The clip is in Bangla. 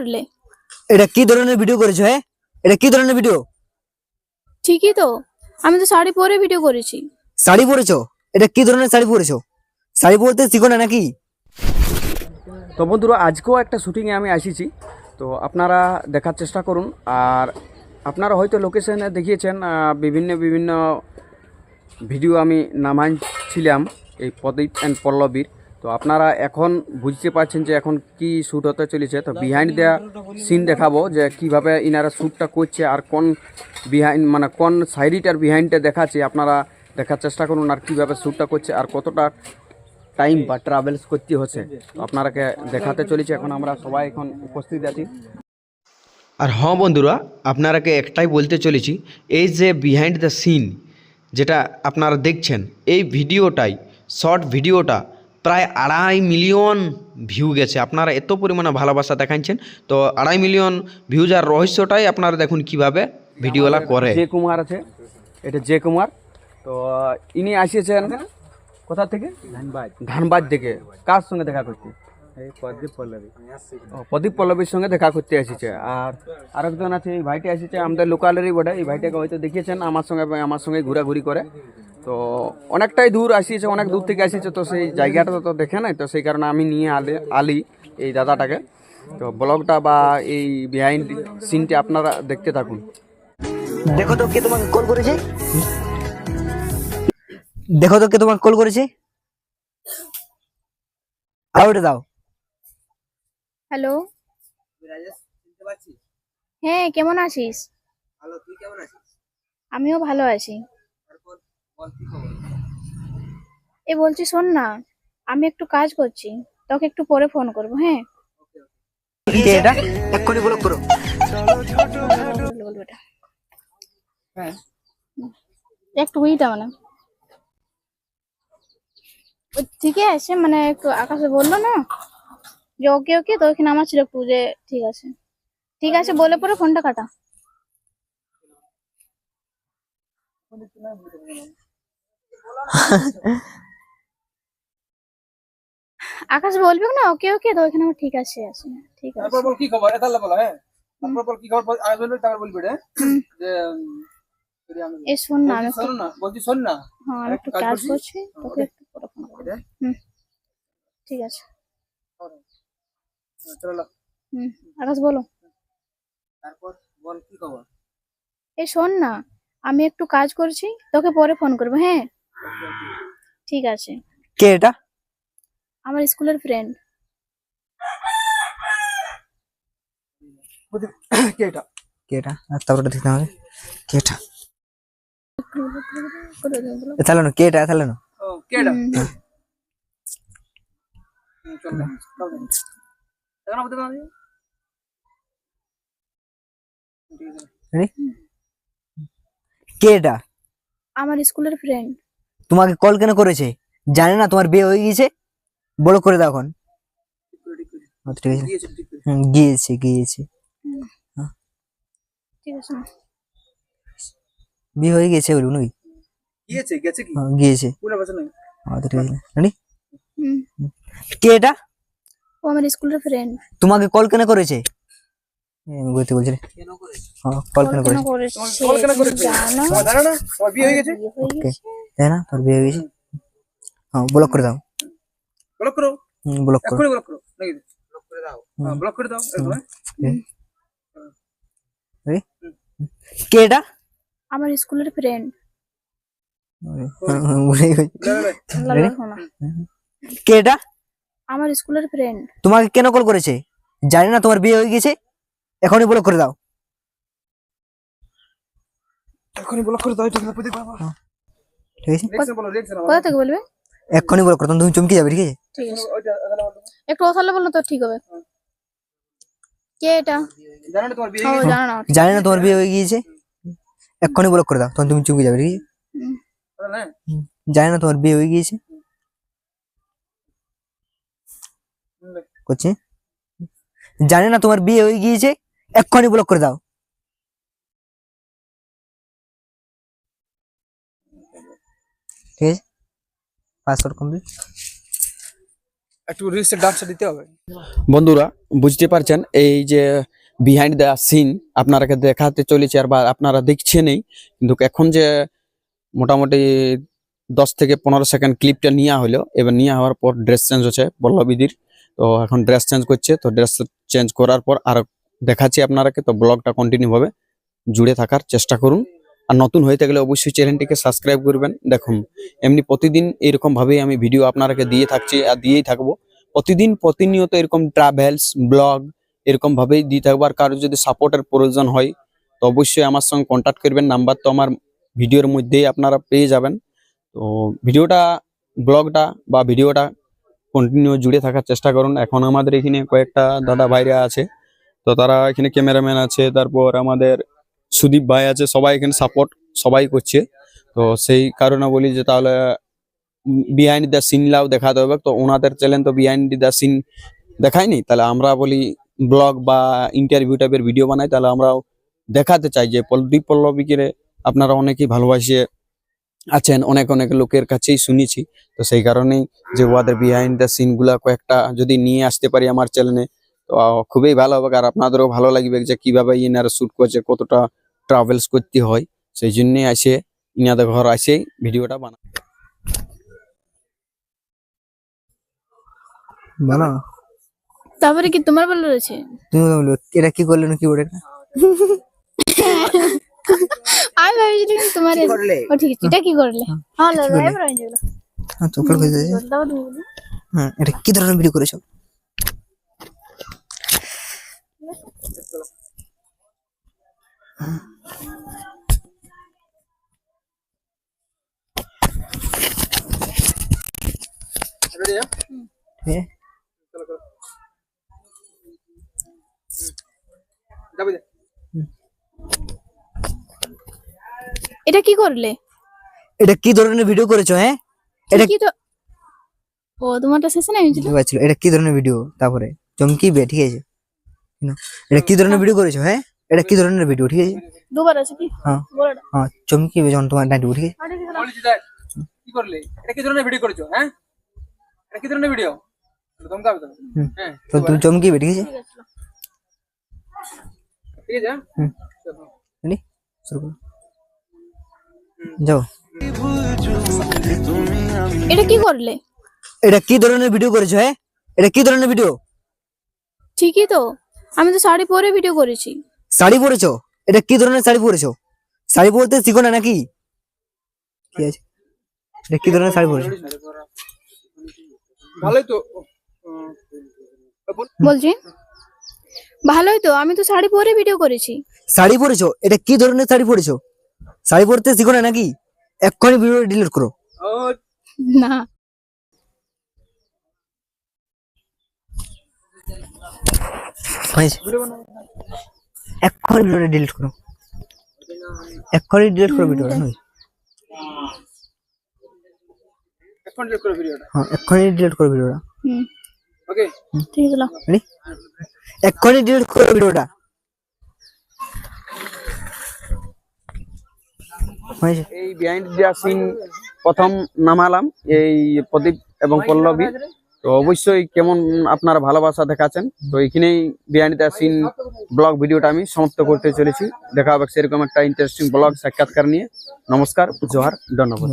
করলে? এটা কি ধরনের ভিডিও করেছ হ্যাঁ? এটা কি ধরনের ভিডিও ঠিকই তো। আমি তো শাড়ি পরে ভিডিও করেছি। শাড়ি পরেছো? এটা কি ধরনের শাড়ি পরেছো? শাড়ি পরতে শিখো না নাকি? তো বন্ধুরা আজকেও একটা শুটিংয়ে আমি আসিছি। তো আপনারা দেখার চেষ্টা করুন। আর আপনারা হয়তো লোকেশনে দেখিয়েছেন বিভিন্ন বিভিন্ন ভিডিও আমি নামাইছিলাম এই প্রদীপ অ্যান্ড পল্লবীর। তো আপনারা এখন বুঝতে পারছেন যে এখন কি শ্যুট হতে চলেছে। তো বিহাইন্ড দেয়া সিন দেখাবো যে কীভাবে ইনারা শ্যুটটা করছে আর কোন বিহাইন্ড মানে কোন সাইডিটার বিহাইন্ডটা দেখাচ্ছে। আপনারা দেখার চেষ্টা করুন আর কীভাবে শ্যুটটা করছে আর কতটা টাইম বা ট্রাভেলস করতে হচ্ছে। আপনারাকে দেখাতে চলেছে। এখন আমরা সবাই এখন উপস্থিত আছি। আর হ্যাঁ বন্ধুরা, আপনারাকে একটাই বলতে চলেছি, এই যে বিহাইন্ড দ্য সিন যেটা আপনারা দেখছেন, এই ভিডিওটাই শর্ট ভিডিওটা প্রায় আড়াই মিলিয়ন ভিউ গেছে। আপনারা এত পরিমাণে ভালোবাসা দেখাচ্ছেন তো আড়াই মিলিয়ন ভিউজ আর রহস্যটাই আপনারা দেখুন কীভাবে ভিডিওলা করে। যে কুমার আছে এটা যে কুমার। তো ইনি আসিয়েছেন কোথা থেকে? ধানবাদ। ধানবাদ থেকে। কার সঙ্গে দেখা করতে? প্রদীপ পল্লবী। প্রদীপ পল্লবীর সঙ্গে দেখা করতে এসেছে আর আরেকজন আছে এই ভাইটি এসেছে আমাদের লোকালেরই বটে। এই ভাইটাকে হয়তো দেখিয়েছেন আমার সঙ্গে আমার সঙ্গে ঘোরাঘুরি করে। তো অনেকটাই দূর আসিয়েছে অনেক দূর থেকে আসিয়েছে তো সেই জায়গাটা তো দেখে নাই তো সেই কারণে আমি নিয়ে আলে আলি এই দাদাটাকে। তো ব্লগটা বা এই বিহাইন্ড সিনটি আপনারা দেখতে থাকুন। দেখো তো কে তোমাকে কল করেছে? দেখো তো কে তোমাকে কল করেছে? আর ওটা দাও। হ্যালো হ্যাঁ কেমন আছিস? ভালো তুই কেমন আছিস? আমিও ভালো আছি। এ বলছি শোন না আমি একটু কাজ করছি তোকে একটু পরে ফোন করব হ্যাঁ? এটা? এক্ষুনি ব্লক করো বলব বলব এটা হ্যাঁ। একটু বুঝতে মানে। ঠিকই আছে মানে একটু আকাশে বলল না যে ওকে ওকে তো ওখানে আমার ছিল একটু যে ঠিক আছে। ঠিক আছে বলে পরে ফোনটা কাটা। আকাশ বলবে না? ওকে ওকে তো ওখানে আমার ঠিক আছে আছে ঠিক আছে। তারপর বল কি খবর? এটা বলো হ্যাঁ? তারপর বল কি খবর? আগে বলবি তারপর বলবি রে। যে এ শোন না আমি শোন না বলছি শোন না। হ্যাঁ আমি একটু কাজ করছি তোকে একটু পরে ফোন করব হুম ঠিক আছে। চলো হুম আকাশ বলো। তারপর বল কি খবর? এই শোন না আমি একটু কাজ করছি তোকে পরে ফোন করব হ্যাঁ? ঠিক আছে। কে এটা? আমার স্কুলের ফ্রেন্ড কে এটা? কে এটা? তারপরে দেখতে হবে। কে এটা? এ কে এটা? কে। Ready? কে এটা? আমার স্কুলের ফ্রেন্ড তোমাকে কল কেন করেছে? জানে না তোমার বিয়ে হয়ে গিয়েছে? বড় করে দাও এখন। ঠিক। আচ্ছা, ঠিক আছে। গিয়েছে গিয়েছে। ঠিক আছে। বিয়ে হয়ে গিয়েছে গিয়েছে গেছে কি? হ্যাঁ, গিয়েছে। পুরো নাই আচ্ছা, ঠিক আছে? কে এটা? ও আমার স্কুলের ফ্রেন্ড তোমাকে কল কেন করেছে? আমি বলছি কেন হ্যাঁ, কল কেন করেছে? করেছে? কল কেন করেছে? জানো? না? বিয়ে হয়ে গেছে? ওকে গেছে। তাই না তোর বিয়ে হয়ে গেছে হ্যাঁ ব্লক করে দাও ব্লক করো ব্লক করো ব্লক করো নাকি ব্লক করে দাও হ্যাঁ ব্লক করে দাও? কে এটা আমার স্কুলের ফ্রেন্ড। কে এটা আমার স্কুলের ফ্রেন্ড তোমাকে কেন কল করেছে? জানি না তোমার বিয়ে হয়ে গেছে। এখনই ব্লক করে দাও। এখনই ব্লক করে দাও বাবা। ঠিক আছে? বলো কোথা থেকে বলবে? এক্ষুনি ব্লক করো তখন তুমি চমকে যাবে ঠিক আছে? ঠিক আছে। বলো। একটু ওথালে বলল তো ঠিক হবে। কে এটা? জানো না তোমার বিয়ে হয়ে গেছে? জানো না। জানি না তোমার বিয়ে হয়ে গিয়েছে। এক্ষুনি ব্লক করে দাও তখন তুমি চমকে যাবে ঠিক আছে। হ্যাঁ। জানি না তোমার বিয়ে হয়ে গিয়েছে। করছে। জানি না তোমার বিয়ে হয়ে গিয়েছে। এক্ষুনি ব্লক করে দাও। ঠিক আছে? পাসওয়ার্ড কমপ্লিট একটু রিলসের ডান্সটা দিতে হবে। বন্ধুরা বুঝতে পারছেন এই যে বিহাইন্ড দ্য সিন আপনারাকে দেখাতে চলেছে আর বা আপনারা দেখছেনই কিন্তু এখন যে মোটামুটি দশ থেকে পনেরো সেকেন্ড ক্লিপটা নেওয়া হলো এবার নেওয়া হওয়ার পর ড্রেস চেঞ্জ হচ্ছে বল্লবিদির তো এখন ড্রেস চেঞ্জ করছে তো ড্রেস চেঞ্জ করার পর আর দেখাচ্ছি আপনারাকে তো ব্লগটা কন্টিনিউ হবে। জুড়ে থাকার চেষ্টা করুন। আর নতুন হয়ে থাকলে অবশ্যই চ্যানেলটিকে সাবস্ক্রাইব করবেন। দেখুন, এমনি প্রতিদিন এরকম ভাবেই আমি ভিডিও আপনারাকে দিয়ে থাকছি, আর দিয়েই থাকব। প্রতিদিন প্রতিনিয়ত এরকম ট্রাভেলস ব্লগ এরকম ভাবেই দিয়ে থাকব। আর কারোর যদি সাপোর্টের প্রয়োজন হয়, তো অবশ্যই আমার সঙ্গে কন্ট্যাক্ট করবেন। নাম্বার তো আমার ভিডিওর মধ্যেই আপনারা পেয়ে যাবেন। তো ভিডিওটা ব্লগটা বা ভিডিওটা কন্টিনিউ জুড়ে থাকার চেষ্টা করুন। এখন আমাদের এখানে কয়েকটা দাদা ভাইরা আছে। তো তারা এখানে ক্যামেরাম্যান আছে, তারপর আমাদের সুদীপ ভাই আছে, সবাই এখানে সাপোর্ট সবাই করছে। তো সেই কারণে বলি যে তাহলে বিহাইন্ড দ্য সিনলাও দেখাতে হবে। তো ওনাদের চ্যানেল তো বিহাইন্ড দ্য সিন দেখায়নি। তাহলে আমরা বলি ব্লগ বা ইন্টারভিউ টাইপের ভিডিও বানাই। তাহলে আমরাও দেখাতে চাই যে পল্লবী পল্লবীকে আপনারা অনেকেই ভালোবাসে, আছেন, অনেক অনেক লোকের কাছেই শুনেছি। তো সেই কারণেই যে ওদের বিহাইন্ড দ্য সিনগুলা কয়েকটা যদি নিয়ে আসতে পারি আমার চ্যানেলে তো খুবই ভালো হবে। আর আপনাদেরও ভালো লাগবে যে কীভাবে ইনারা শুট করছে, কতটা ট্রাভেলস করতে হয় সেই জন্যই আসে ইনাদের ঘর আসেই ভিডিওটা বানা বানাও তারপরে কি তোমার বলে রয়েছে? তুমি বলো এটা কি করলে না কি ওটা? আমি ভাবছি তোমার ও ঠিক আছে এটা কি করলে? হ্যাঁ লাল এবার হয়ে হ্যাঁ চোখের হয়ে দাও তুমি বলো। হ্যাঁ এটা কি ধরনের ভিডিও করেছ? এটা কি করলে? এটা কি ধরনের ভিডিও করেছ হ্যাঁ? এটা কি ও তোমারটা শেষে না হয়েছিল? পারছিল এটা কি ধরনের ভিডিও তারপরে চমকিবে ঠিক আছে? এটা কি ধরনের ভিডিও করেছ হ্যাঁ? এটা কি ধরনের ভিডিও ঠিক আছে? দুবার আছে কি? হ্যাঁ। হ্যাঁ চমকিবে যখন তোমার ডাকবো ঠিক আছে? কি করলে? এটা কি ধরনের ভিডিও করেছ হ্যাঁ? এটা কি ধরনের ভিডিও তো। হ্যাঁ তো চমকিবে ঠিক আছে। ঠিক আছে হ্যাঁ? হুম। শুরু করো। যাও। এটা কি করলে? এটা কি ধরনের ভিডিও করেছ হ্যাঁ? এটা কি ধরনের ভিডিও ঠিকই তো। আমি তো শাড়ি পরে ভিডিও করেছি। শাড়ি পরেছো? এটা কি ধরনের শাড়ি পরেছো? শাড়ি পরতে শিখো না নাকি? ঠিক আছে। এটা কি ধরনের শাড়ি পরেছো? ভালোই তো। বলছি? ভালোই তো আমি তো শাড়ি পরে ভিডিও করেছি। শাড়ি পরেছো? এটা কি ধরনের শাড়ি পরেছো? শাড়ি পরতে শিখো না নাকি? এক্ষুনি ভিডিও ডিলিট করো। না। ভিডিও এক্ষুনি ভিডিওটা ডিলিট করো। এক্ষুনি ডিলিট করো ভিডিওটা এখন delete করো ভিডিওটা হ্যাঁ এক্ষুনি ডিলিট করো ভিডিওটা হুম। ওকে ঠিক আছে। রেডি এক্ষুনি ডিলিট করো ভিডিওটা এই বিহাইন্ড দ্য সিন প্রথম নামালাম এই প্রদীপ এবং পল্লবী। তো অবশ্যই কেমন আপনারা ভালোবাসা দেখাচ্ছেন তো এখানেই বিহাইন্ড দ্য সিন ব্লগ ভিডিওটা আমি সমাপ্ত করতে চলেছি। দেখা হবে সেরকম একটা ইন্টারেস্টিং ব্লগ সাক্ষাৎকার নিয়ে। নমস্কার জোহার ধন্যবাদ।